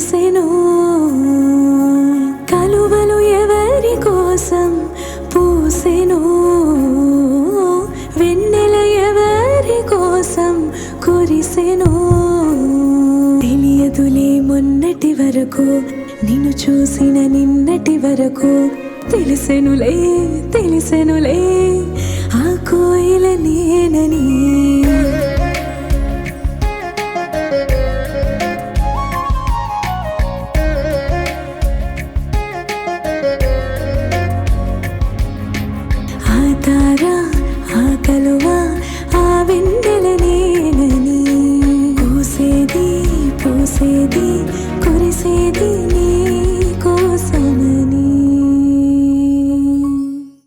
చేసెను. కలువలు ఎవరి కోసం పూసెను. వెన్నెల ఎవరి కోసం కురిసెను. తెలియదులే మొన్నటి వరకు నిన్ను చూసిన నిన్నటి వరకు. తెలిసెనులే తెలిసెనులే తార ఆ కలువ ఆ వెండెల నేనని పూసేది పూసేది కురిసేది